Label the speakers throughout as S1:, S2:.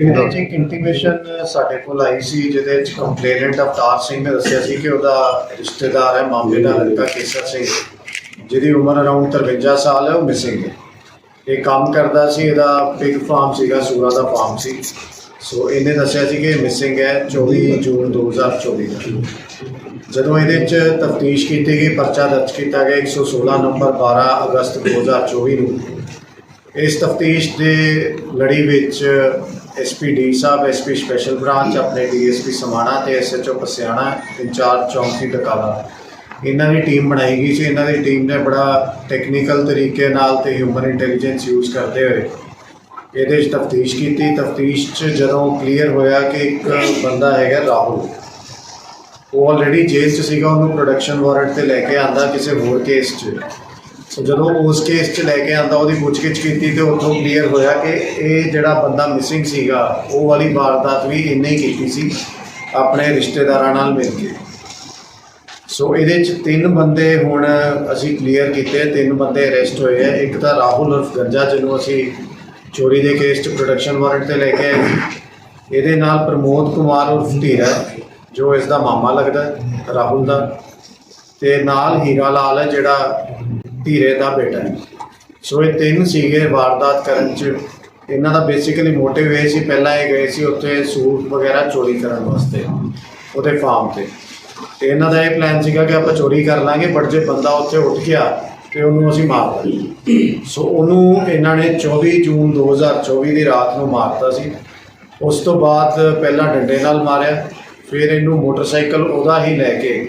S1: ਇਹਦੇ intimation uh, ਸਾਡੇ ਕੋਲ ਆਈ ਸੀ, ਜਿਹਦੇ ਵਿੱਚ ਕੰਪਲੇਨੈਂਟ ਅਵਤਾਰ ਸਿੰਘ ਨੇ ਦੱਸਿਆ ਸੀ ਕਿ ਉਹਦਾ ਰਿਸ਼ਤੇਦਾਰ ਹੈ ਮਾਮਲੇ ਦਾ ਲੜਕਾ ਕੇਸਰ ਸਿੰਘ, ਜਿਹਦੀ ਉਮਰ ਅਰਾਊਂਡ 53 ਸਾਲ ਹੈ, ਉਹ ਮਿਸਿੰਗ ਹੈ। ਇਹ ਕੰਮ ਕਰਦਾ ਸੀ, ਇਹਦਾ ਪਿਗ ਫਾਰਮ ਸੀਗਾ, ਸੂਰਾ ਦਾ ਫਾਰਮ ਸੀ। ਸੋ ਇਹਨੇ ਦੱਸਿਆ ਸੀ ਕਿ ਮਿਸਿੰਗ ਹੈ 24 ਜੂਨ 2024 ਦਾ। ਜਦੋਂ ਇਹਦੇ 'ਚ ਤਫਤੀਸ਼ ਕੀਤੀ ਗਈ, ਪਰਚਾ ਦਰਜ ਕੀਤਾ ਗਿਆ 116 ਨੰਬਰ 12 ਅਗਸਤ 2024 ਨੂੰ ਇਸ ਤਫਤੀਸ਼ ਦੇ ਲੜੀ ਵਿੱਚ ਐਸਪੀਡੀ ਸਾਹਿਬ ਐਸਪੀ ਸਪੈਸ਼ਲ ਬ੍ਰਾਂਚ ਆਪਣੇ ਡੀਐਸਪੀ ਸਮਾਣਾ ਤੇ ਐਸਐਚਓ ਪਸਿਆਣਾ ਇੰਚਾਰਜ ਚੌਂਕੀ ਟਕਾਲਾ ਇਹਨਾਂ ਦੀ ਟੀਮ ਬਣਾਈ ਗਈ ਸੀ। ਇਹਨਾਂ ਦੀ ਟੀਮ ਨੇ ਬੜਾ ਟੈਕਨੀਕਲ ਤਰੀਕੇ ਨਾਲ ਤੇ ਹਿਊਮਨ ਇੰਟੈਲੀਜੈਂਸ ਯੂਜ਼ ਕਰਦੇ ਹੋਏ ਇਹਦੇ 'ਚ ਤਫਤੀਸ਼ ਕੀਤੀ। ਤਫਤੀਸ਼ 'ਚ ਜਦੋਂ ਕਲੀਅਰ ਹੋਇਆ ਕਿ ਇੱਕ ਬੰਦਾ ਹੈਗਾ ਰਾਹੁਲ, ਉਹ ਆਲਰੇਡੀ ਜੇਲ੍ਹ 'ਚ ਸੀਗਾ। ਉਹਨੂੰ ਪ੍ਰੋਡਕਸ਼ਨ ਵਾਰੰਟ ਤੇ ਲੈ ਕੇ ਆਂਦਾ ਕਿਸੇ ਹੋਰ ਕੇਸ 'ਚ। ਜਦੋਂ ਉਸ ਕੇਸ 'ਚ ਲੈ ਕੇ ਆਂਦਾ ਉਹਦੀ ਪੁੱਛਗਿੱਛ ਕੀਤੀ ਤੇ ਉੱਥੋਂ ਕਲੀਅਰ ਹੋਇਆ ਕਿ ਇਹ ਜਿਹੜਾ ਬੰਦਾ ਮਿਸਿੰਗ ਸੀਗਾ, ਉਹ ਵਾਲੀ ਵਾਰਦਾਤ ਵੀ ਇਹਨੇ ਹੀ ਕੀਤੀ ਸੀ, ਆਪਣੇ ਰਿਸ਼ਤੇਦਾਰਾਂ ਨਾਲ ਮਿਲ ਕੇ। ਸੋ ਇਹਦੇ 'ਚ ਤਿੰਨ ਬੰਦੇ ਹੁਣ ਅਸੀਂ ਕਲੀਅਰ ਕੀਤੇ, ਤਿੰਨ ਬੰਦੇ ਅਰੈਸਟ ਹੋਏ ਆ। ਇੱਕ ਤਾਂ ਰਾਹੁਲ ਉਰਫ ਗੰਜਾ ਜਿਹਨੂੰ ਅਸੀਂ ਚੋਰੀ ਦੇ ਕੇਸ 'ਚ ਪ੍ਰੋਡਕਸ਼ਨ ਵਾਰੰਟ ਤੇ ਲੈ ਕੇ ਆਏ ਇਹਦੇ ਨਾਲ ਪ੍ਰਮੋਦ ਕੁਮਾਰ ਉਰਫ ਧੀਰਾ ਜੋ ਇਸ ਦਾ ਮਾਮਾ ਲੱਗਦਾ, ਰਾਹੁਲ ਦਾ। ਤੇ ਨਾਲ ਹੀਰਾ ਲਾਲ ਹੈ, ਜਿਹੜਾ ਧੀਰੇ ਦਾ ਬੇਟਾ ਹੈ। ਸੋ ਇਹ ਤਿੰਨ ਸੀਗੇ ਵਾਰਦਾਤ ਕਰਨ ਚ। ਇਹਨਾਂ ਦਾ ਬੇਸਿਕਲੀ ਮੋਟਿਵ ਇਹ ਸੀ, ਪਹਿਲਾਂ ਇਹ ਗਏ ਸੀ ਉੱਥੇ ਸੂਟ ਵਗੈਰਾ ਚੋਰੀ ਕਰਨ ਵਾਸਤੇ, ਉਹਦੇ ਫਾਰਮ ਤੇ। ਤੇ ਇਹਨਾਂ ਦਾ ਇਹ ਪਲਾਨ ਸੀਗਾ ਕਿ ਆਪਾਂ ਚੋਰੀ ਕਰ ਲਾਂਗੇ ਬਟ ਜੇ ਬੰਦਾ ਉੱਥੇ ਉੱਠ ਗਿਆ ਤੇ ਉਹਨੂੰ ਅਸੀਂ ਮਾਰ ਦਾਂਗੇ। ਸੋ ਉਹਨੂੰ ਇਹਨਾਂ ਨੇ 24 ਜੂਨ 2024 ਦੀ ਰਾਤ ਨੂੰ ਮਾਰਤਾ ਸੀ। ਉਸ ਤੋਂ ਬਾਅਦ ਪਹਿਲਾਂ ਡੰਡੇ ਨਾਲ ਮਾਰਿਆ, ਫਿਰ ਇਹਨੂੰ ਮੋਟਰਸਾਈਕਲ ਉਹਦਾ ਹੀ ਲੈ ਕੇ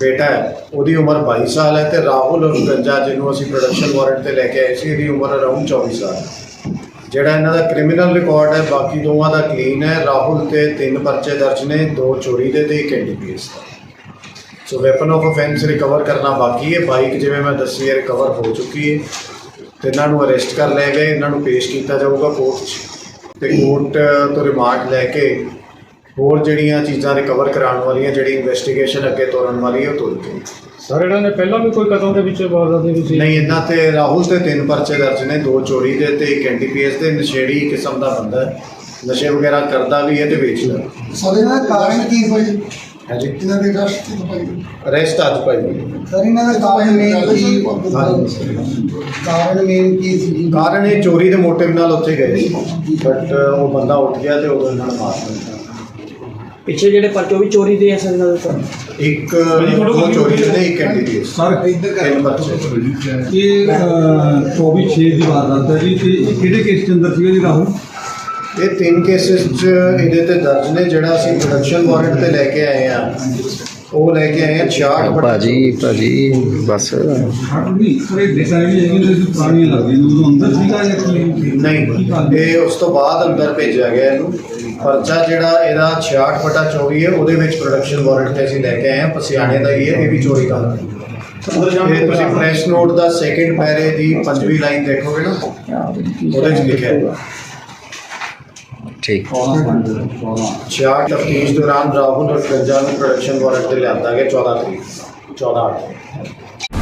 S1: ਬੇਟਾ ਹੈ, ਉਹਦੀ ਉਮਰ 22 ਸਾਲ ਹੈ ਤੇ ਰਾਹੁਲ ਉਰਫ ਗੰਜਾ ਜਿਹਨੂੰ ਅਸੀਂ ਪ੍ਰੋਡਕਸ਼ਨ ਵਾਰੰਟ ਤੇ ਲੈ ਕੇ ਆਏ ਸੀ, ਇਹਦੀ ਉਮਰ ਅਰਾਊਂਡ 24 ਸਾਲ ਜਿਹੜਾ ਇਹਨਾਂ ਦਾ ਕ੍ਰਿਮੀਨਲ ਰਿਕਾਰਡ ਹੈ, ਬਾਕੀ ਦੋਵਾਂ ਦਾ ਕਲੀਨ ਹੈ, ਰਾਹੁਲ ਤੇ ਤਿੰਨ ਪਰਚੇ ਦਰਜ ਨੇ, ਦੋ ਚੋਰੀ ਦੇ ਤੇ ਇੱਕ NDPS the. So weapon of offence recover ਕਰਨਾ ਬਾਕੀ ਹੈ ਬਾਈਕ ਜਿਵੇਂ ਮੈਂ ਦੱਸੀ ਹੈ ਰਿਕਵਰ ਹੋ ਚੁੱਕੀ ਹੈ। ਤੇ ਇਹਨਾਂ ਨੂੰ ਅਰੈਸਟ ਕਰ ਲਿਆ ਗਏ, ਇਹਨਾਂ ਨੂੰ ਪੇਸ਼ ਕੀਤਾ ਜਾਊਗਾ ਕੋਰਟ 'ਚ। ਤੇ ਕੋਰਟ ਤੋਂ ਰਿਮਾਂਡ ਲੈ ਕੇ ਹੋਰ ਜਿਹੜੀਆਂ ਚੀਜ਼ਾਂ ਰਿਕਵਰ ਕਰਾਉਣ ਵਾਲੀਆਂ ਜਿਹੜੀ ਇਨਵੈਸਟੀਗੇਸ਼ਨ ਅੱਗੇ ਤੋਰਨ ਵਾਲੀ ਹੈ ਉਹ ਤੋਰ ਕੇ
S2: ਸਰ ਇਹਨਾਂ ਨੇ ਪਹਿਲਾਂ ਵੀ ਕੋਈ ਕਤਲ ਦੇ ਵਿੱਚ ਵਾਰਦਾਤ ਦੇ ਵਿੱਚ
S1: ਨਹੀਂ ਇਹਨਾਂ ਤੇ ਰਾਹੁਲ ਤੇ ਤਿੰਨ ਪਰਚੇ ਦਰਜ ਨੇ ਦੋ ਚੋਰੀ ਦੇ ਤੇ ਇੱਕ ਐਨਡੀਪੀਐਸ ਦੇ ਨਸ਼ੇੜੀ ਕਿਸਮ ਦਾ ਬੰਦਾ ਹੈ। ਨਸ਼ੇ ਵਗੈਰਾ ਕਰਦਾ ਵੀ ਹੈ ਤੇ ਵੇਚਦਾ।
S3: ਸਰ ਇਹਨਾਂ ਦਾ ਕਾਰਨ ਕੀ ਹੋਈ
S1: ਹੈ ਜੀ
S3: ਇਹਨਾਂ ਦੀ ਰਸ਼ਟ ਕੀ ਹੋਈ
S1: ਅਰੈਸਟ ਅੱਜ ਪਾਈ।
S3: ਸਰ ਇਹਨਾਂ ਦਾ ਕਾਰਨ ਮੇਨ ਕੀ ਕਾਰਨ ਮੇਨ ਕੀ ਸੀ?
S1: ਕਾਰਨ ਇਹ ਚੋਰੀ ਦੇ ਮੋਟਿਵ ਨਾਲ ਉੱਥੇ ਗਏ ਸੀ। ਬਟ ਉਹ ਬੰਦਾ ਉੱਠ ਗਿਆ ਤੇ ਉਦੋਂ ਇਹਨਾਂ ਨੇ ਮਾਰ ਦਿੱਤਾ।
S4: ਪਿੱਛੇ ਜਿਹੜੇ ਪਰਚੇ ਉਹ ਵੀ ਚੋਰੀ ਦੇ ਆ ਸਰ ਇਹਨਾਂ ਦੇ ਤਾਂ
S1: ਇੱਕ ਦੋ ਚੋਰੀ ਦੇ ਇੱਕ ਐਨਡੀਪੀਐਸ
S5: ਸਰ
S1: ਤਿੰਨ ਪਰਚੇ
S5: ਇਹ 24 6 ਦੀ ਵਾਰਦਾਤ ਹੈ ਜੀ ਤੇ ਇਹ ਕਿਹੜੇ ਕੇਸ ਦੇ ਅੰਦਰ ਸੀਗਾ ਜੀ ਰਾਹੁਲ?
S1: ਇਹ ਤਿੰਨ ਕੇਸਿਸ ਚ ਇਹਦੇ ਤੇ ਦਰਜ ਨੇ ਜਿਹੜਾ ਅਸੀਂ ਪ੍ਰੋਡਕਸ਼ਨ ਵਾਰੰਟ ਤੇ ਲੈ ਕੇ ਆਏ ਆ। ਉਹ ਲੈ ਕੇ ਆਏ ਆ 66 ਬਟ
S6: ਭਾਜੀ ਭਾਜੀ ਬਸ।
S5: ਸਰ ਇਹ ਡੇਟਾ ਹੈਗੇ ਨੇ ਅੰਦਰ ਸੀਗਾ ਜਾਂ
S1: ਨਹੀਂ ਇਹ ਉਸ ਤੋਂ ਬਾਅਦ ਅੰਦਰ ਭੇਜਿਆ ਗਿਆ ਇਹਨੂੰ। ਪਰਚਾ ਜਿਹੜਾ ਇਹਦਾ 66 ਬਟਾ 24 ਹੈ ਉਹਦੇ ਵਿੱਚ ਪ੍ਰੋਡਕਸ਼ਨ ਵਾਰੰਟ ਤੇ ਅਸੀਂ ਲੈ ਕੇ ਆਏ ਹਾਂ ਪਸਿਆਣੇ ਦਾ ਹੀ ਹੈ ਇਹ ਵੀ ਚੋਰੀ ਦਾ ਹੈ ਇਹ ਤੁਸੀਂ ਪ੍ਰੈਸ ਨੋਟ ਦਾ ਸੈਕਿੰਡ ਪੈਰੇ ਦੀ ਪੰਜਵੀਂ ਲਾਈਨ ਦੇਖੋਗੇ ਨਾ ਉਹਦੇ ਵਿੱਚ ਲਿਖਿਆ ਹੈ।
S6: ਠੀਕ।
S1: 66 ਤਫਤੀਸ਼ ਦੌਰਾਨ ਰਾਹੁਲ ਔਰ ਗੰਜਾ ਨੂੰ ਪ੍ਰੋਡਕਸ਼ਨ ਵਾਰੰਟ ਤੇ ਲਿਆਂਦਾ ਗਿਆ 14 ਤਰੀਕ 14 ਅੱਠ